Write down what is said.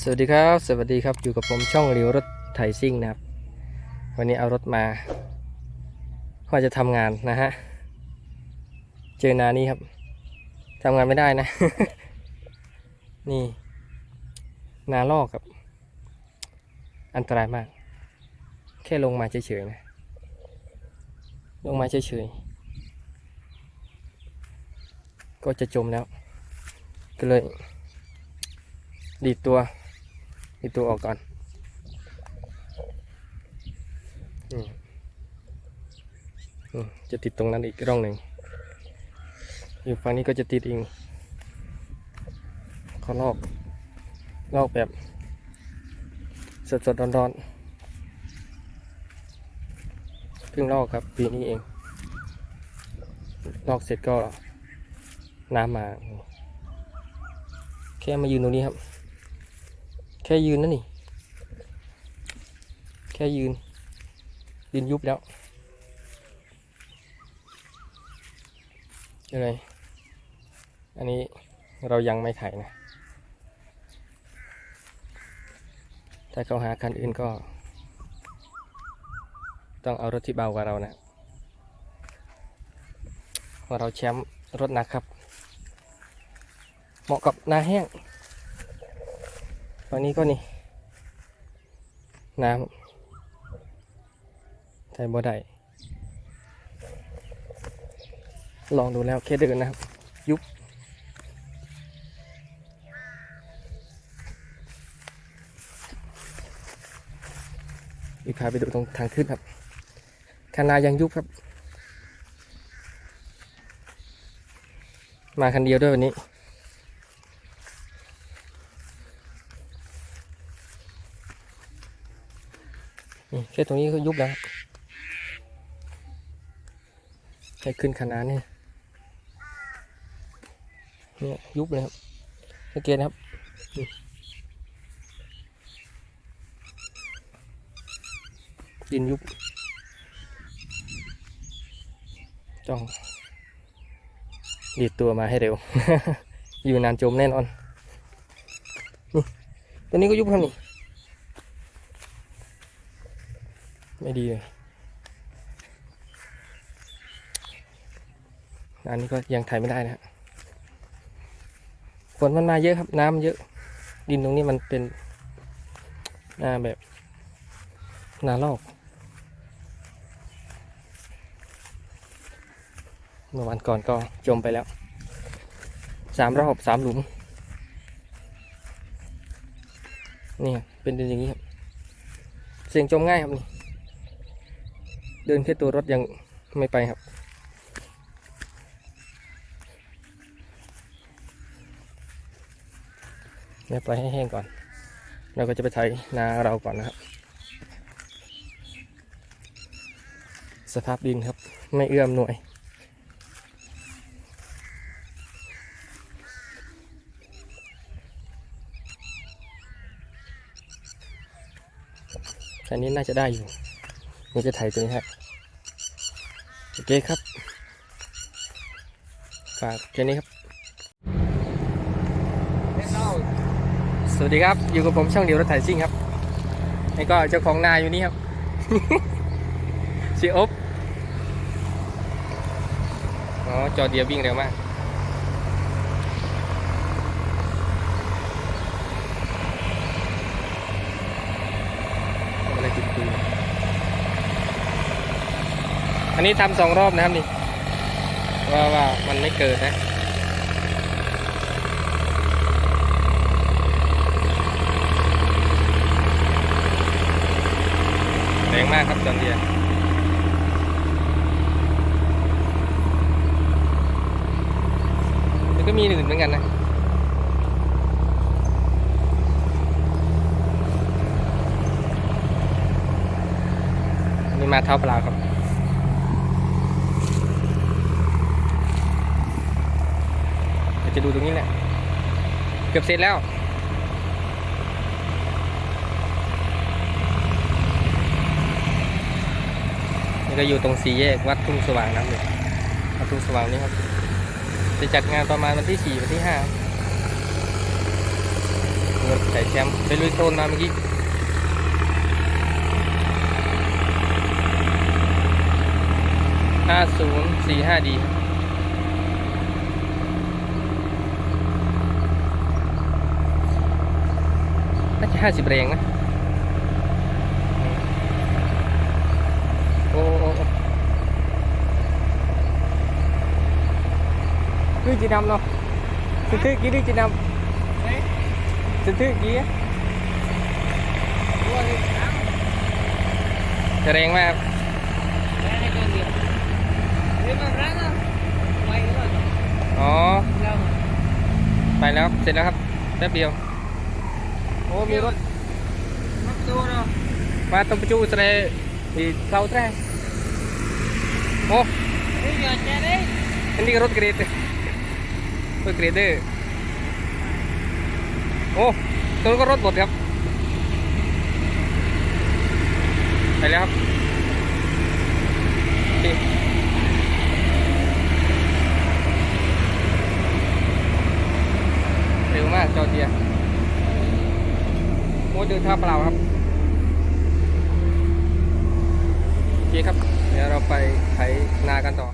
สวัสดีครับ สวัสดีครับ อยู่กับผมช่องรีวรถไถซิ่งนะครับ วันนี้เอารถมาว่าจะทำงานนะฮะ เจอนานี้ครับทำงานไม่ได้นะ นี่ นาลอกครับ อันตรายมาก แค่ลงมาเฉยๆนะ ลงมาเฉยๆ ก็จะจมแล้ว ก็เลย ดีดตัวดีดตัวออกก่อนจะติดตรงนั้นอีกร่องหนึ่งอยู่ฝั่งนี้ก็จะติดเองเขาลอกลอกแบบสดสดร้อนร้อนๆเพิ่งลอกครับปีนี้เอง ลอกเสร็จก็น้ำมา แค่มายืนตรงนี้ครับ แค่ยืนนั่นนี่ แค่ยืน ดินยุบแล้วอะไรอันนี้เรายังไม่ไถนะ ถ้าเขาหาคันอื่นก็ ต้องเอารถที่เบากว่าเรานะเพราะเราแชมป์รถหนักครับ เหมาะกับนาแห้ง ตอนนี้ก็นี่ น้ำใส่บ่ได้ลองดูแล้วแค่เดินนะครับ ยุบอีกพาไปดูตรงทางขึ้นครับคันนายังยุบครับ มาคันเดียวด้วยวันนี้ แค่ตรงนี้ก็ยุบแล้วครับแค่ขึ้นขนาดนี้เนี่ยยุบเลยครับสังเกตนะครับดินยุบต้องดีดตัวมาให้เร็ว อยู่นานจมแน่นอน ตัวนี้ก็ยุบครับนี่ ไม่ดีเลยอันนี้ก็ยังถ่ายไม่ได้นะฮะฝนมันมาเยอะครับ น้ำเยอะ ดินตรงนี้มันเป็นนาแบบนาลอกเมื่อวันก่อนก็จมไปแล้วสามรอบสามหลุมนี่เป็นดินอย่างนี้ครับ เสียงจมง่ายครับนี่ เดินแค่ตัวรถยังไม่ไปครับ เนี่ยปล่อยให้แห้งก่อน เราก็จะไปไถนาเราก่อนนะครับ สภาพดินครับ ไม่เอื้อมหน่วยอันนี้น่าจะได้อยู่นี่จะไถตัวนี้ครับ โอเคครับ ฝากแค่นี้ครับ สวัสดีครับ อยู่กับผมช่างเดียวรถถ่ายซิ่งครับนี่ก็เจ้าของนาอยู่นี่ครับเสียอบอ๋อจอเดียววิ่งเร็วมาก อะไรติดปืน อันนี้ทำสองรอบนะครับนี่ว่าว่ามันไม่เกิดนะแรงมากครับจอนเดียแล้วก็มีอื่นเหมือนกันนะนนี้มาเท้าเปล่าครับ เดี๋ยว จะดูตรงนี้แหละเกือบเสร็จแล้วนี่ก็อยู่ตรงสี่แยกวัดทุ่งสว่างน้ำเลยวัดทุ่งสว่างนี่ครับ จะจัดงานประมาณวันที่สี่วันที่ห้ารถใส่แชมป์ไปลุยโคลนมาเมื่อกี้ห้าศูนย์สี่ห้าดี น่าจะห้าสิบแรงนะโอ้โอ้โอ้คือจีนำเนาะสุดที่กี่ดีจีนำสุดที่กี่จะแรงมากครับอ๋อ ไปแล้วครับเสร็จแล้วครับ แป๊บเดียว โอ้มีรถมาตรงประจูแสดงอีเสาแตรโอ้อันนี้ก็รถเกรดรถเกรดเดอร์โอ้ตรงนั้นก็รถหมดครับไปแล้วครับโอเคเร็วมากจอร์เจีย โอ้เดินท่าเปล่าครับโอเคครับ เดี๋ยวเราไปไถนากันต่อ